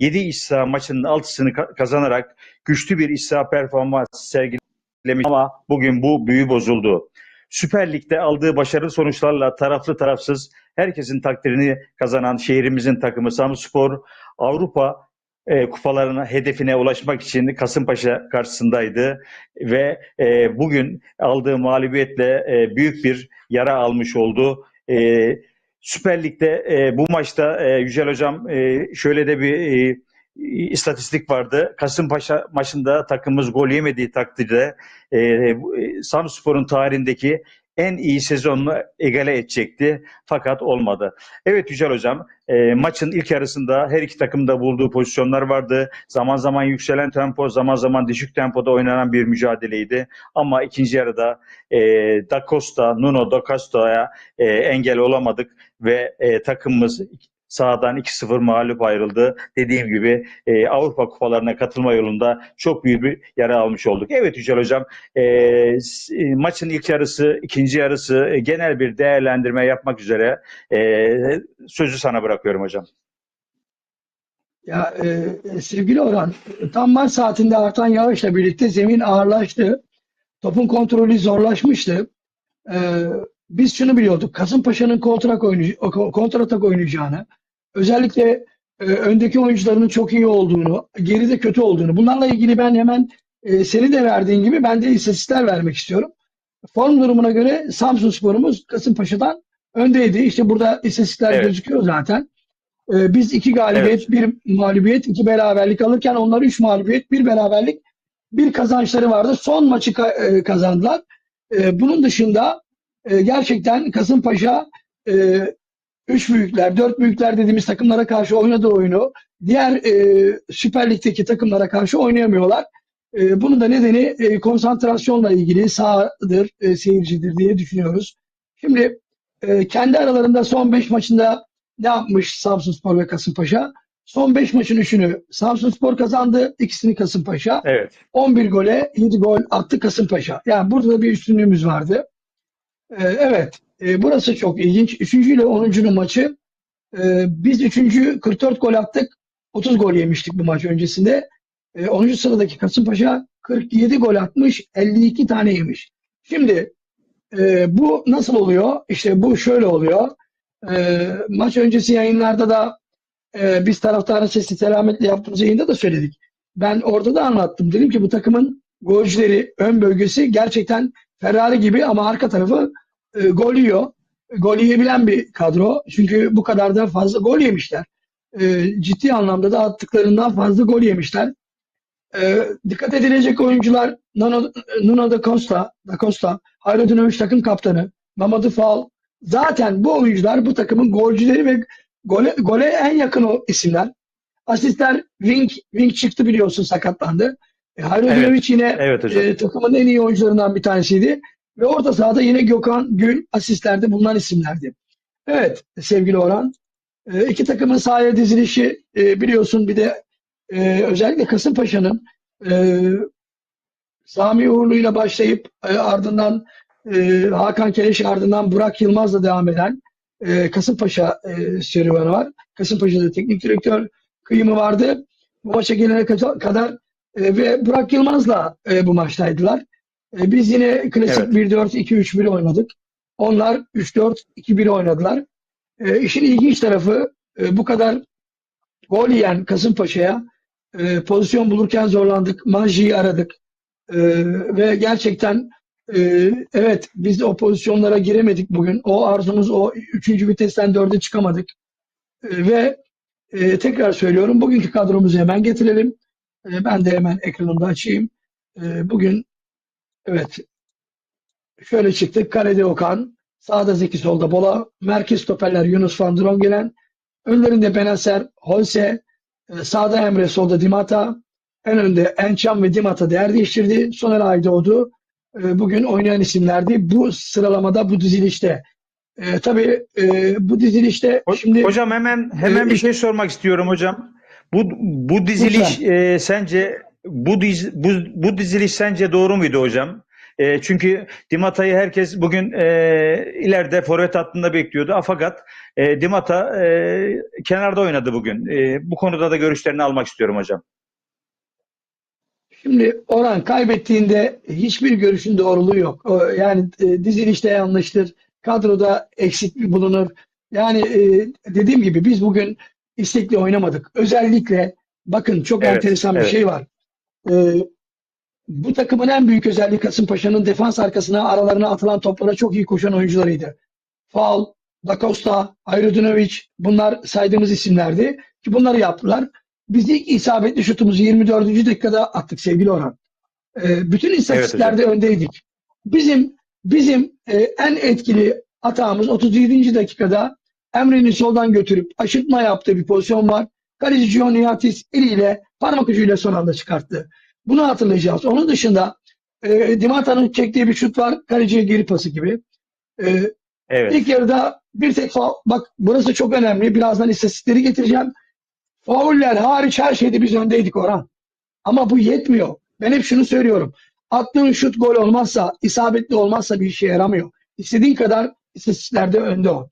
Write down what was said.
7 iç saha maçının 6'sını ka- kazanarak güçlü bir iç saha performans sergilemiş ama bugün bu büyü bozuldu. Süper Lig'de aldığı başarılı sonuçlarla taraflı tarafsız herkesin takdirini kazanan şehrimizin takımı Samspor Avrupa e, kupalarına hedefine ulaşmak için Kasımpaşa karşısındaydı ve e, bugün aldığı mağlubiyetle e, büyük bir yara almış oldu. E, Süper Lig'de e, bu maçta e, Yücel Hocam e, şöyle de bir e, istatistik vardı. Kasımpaşa maçında takımımız gol yemediği takdirde e, e, Samspor'un tarihindeki en iyi sezonunu egale edecekti. Fakat olmadı. Evet Yücel Hocam e, maçın ilk yarısında her iki takımda bulduğu pozisyonlar vardı. Zaman zaman yükselen tempo, zaman zaman düşük tempoda oynanan bir mücadeleydi. Ama ikinci yarıda e, Da Costa, Nuno Da Costa'ya e, engel olamadık ve e, takımımız sahadan 2-0 mağlup ayrıldı. Dediğim gibi e, Avrupa kupalarına katılma yolunda çok büyük bir yara almış olduk. Evet Yücel Hocam e, e, maçın ilk yarısı, ikinci yarısı e, genel bir değerlendirme yapmak üzere e, sözü sana bırakıyorum hocam. Ya e, sevgili Orhan, tam maç saatinde artan yağışla birlikte zemin ağırlaştı. Topun kontrolü zorlaşmıştı. E, biz şunu biliyorduk. Kasımpaşa'nın kontrak oynay- kontratak oynayacağını, özellikle e, öndeki oyuncularının çok iyi olduğunu, geride kötü olduğunu. Bunlarla ilgili ben hemen e, seni de verdiğin gibi ben de istatistikler vermek istiyorum. Form durumuna göre Samsun Spor'umuz Kasımpaşa'dan öndeydi. İşte burada istatistikler Evet. gözüküyor zaten. Ee, biz iki galibiyet, bir mağlubiyet, iki beraberlik alırken onlar üç mağlubiyet, bir beraberlik, bir kazançları vardı. Son maçı ka- e, kazandılar. E, bunun dışında e, gerçekten Kasımpaşa e, üç büyükler, dört büyükler dediğimiz takımlara karşı oynadığı oyunu diğer e, Süper Lig'deki takımlara karşı oynayamıyorlar. E, bunun da nedeni e, konsantrasyonla ilgili sahadır, e, seyircidir diye düşünüyoruz. Şimdi e, kendi aralarında son beş maçında ne yapmış Samsunspor ve Kasımpaşa? Son 5 maçın 3'ünü Samsunspor kazandı, ikisini Kasımpaşa. Evet. 11 gole 7 gol attı Kasımpaşa. Yani burada da bir üstünlüğümüz vardı. Ee, evet, e, burası çok ilginç. 3. ile 10. maçı e, biz 3. 44 gol attık, 30 gol yemiştik bu maç öncesinde. E, 10. sıradaki Kasımpaşa 47 gol atmış, 52 tane yemiş. Şimdi e, bu nasıl oluyor? İşte bu şöyle oluyor. Maç öncesi yayınlarda da e, biz taraftarın sesi selametle yaptığımız yayında da söyledik. Ben orada da anlattım. Dedim ki bu takımın golcüleri, ön bölgesi gerçekten Ferrari gibi ama arka tarafı e, gol yiyor. Gol yiyebilen bir kadro. Çünkü bu kadar da fazla gol yemişler. E, ciddi anlamda da attıklarından fazla gol yemişler. E, dikkat edilecek oyuncular Nuno, Nuno da Costa, da Costa, Hayredinovic takım kaptanı, Mamadou Fall. Zaten bu oyuncular bu takımın golcüleri ve gole, gole en yakın o isimler. Asistler Wing, Wing çıktı biliyorsun sakatlandı. E, Hayredinovic yine Evet hocam. e, takımın en iyi oyuncularından bir tanesiydi. Ve orta sahada yine Gökhan Gül asistlerde bulunan isimlerdi. Evet sevgili Orhan. E, iki takımın sahaya dizilişi e, biliyorsun bir de e, özellikle Kasımpaşa'nın e, Sami Uğurlu ile başlayıp e, ardından e, Hakan Keleş ardından Burak Yılmaz'la devam eden e, Kasımpaşa e, serüveni var. Kasımpaşa'da teknik direktör kıyımı vardı. Bu maça gelene ka- kadar e, ve Burak Yılmaz'la e, bu maçtaydılar. E, biz yine klasik Evet. 1-4-2-3-1 oynadık. Onlar 3-4-2-1 oynadılar. E, işin ilginç tarafı e, bu kadar gol yiyen Kasımpaşa'ya e, pozisyon bulurken zorlandık. Manji'yi aradık. E, ve gerçekten e, evet biz de o pozisyonlara giremedik bugün. O arzumuz o 3. vitesten 4'e çıkamadık. E, ve e, tekrar söylüyorum bugünkü kadromuzu hemen getirelim. E, ben de hemen ekranımda açayım. E, bugün evet şöyle çıktık. Kalede Okan, sağda Zeki, solda Bola, merkez stoperler Yunus Van Drongelen, önlerinde Benacer, Holse, e, sağda Emre, solda Dimata, en önde Ençam ve Dimata değer değiştirdi. Soner Aydoğdu e, bugün oynayan isimlerdi. Bu sıralamada, bu dizilişte. E, tabii e, bu dizilişte Ho- şimdi hocam hemen hemen e, bir şey sormak istiyorum hocam. Bu bu diziliş e, sence bu diz bu, bu diziliş sence doğru muydu hocam? E, çünkü Dimata'yı herkes bugün e, ileride forvet hattında bekliyordu. Fakat e, Dimata e, kenarda oynadı bugün. E, bu konuda da görüşlerini almak istiyorum hocam. Şimdi Orhan kaybettiğinde hiçbir görüşün doğruluğu yok. Yani e, dizilişte yanlıştır, kadroda eksiklik bulunur. Yani e, dediğim gibi biz bugün istekli oynamadık. Özellikle bakın çok Evet, enteresan bir evet. şey var. E, bu takımın en büyük özelliği Kasımpaşa'nın defans arkasına aralarına atılan toplara çok iyi koşan oyuncularıydı. Faul, Da Costa, Ayrudinovic bunlar saydığımız isimlerdi ki bunları yaptılar. Biz ilk isabetli şutumuzu 24. dakikada attık sevgili Orhan. Ee, bütün istatistiklerde öndeydik. Bizim bizim e, en etkili atağımız 37. dakikada Emre'nin soldan götürüp aşırtma yaptığı bir pozisyon var. Kaleci Gioniatis eliyle parmak ucuyla son anda çıkarttı. Bunu hatırlayacağız. Onun dışında e, Dimata'nın çektiği bir şut var. Kaleciye geri pası gibi. E, Evet. İlk yarıda bir tek faul. Bak burası çok önemli. Birazdan istatistikleri getireceğim. Fauller hariç her şeyde biz öndeydik Orhan. Ama bu yetmiyor. Ben hep şunu söylüyorum. Attığın şut gol olmazsa, isabetli olmazsa bir işe yaramıyor. İstediğin kadar istatistiklerde önde ol.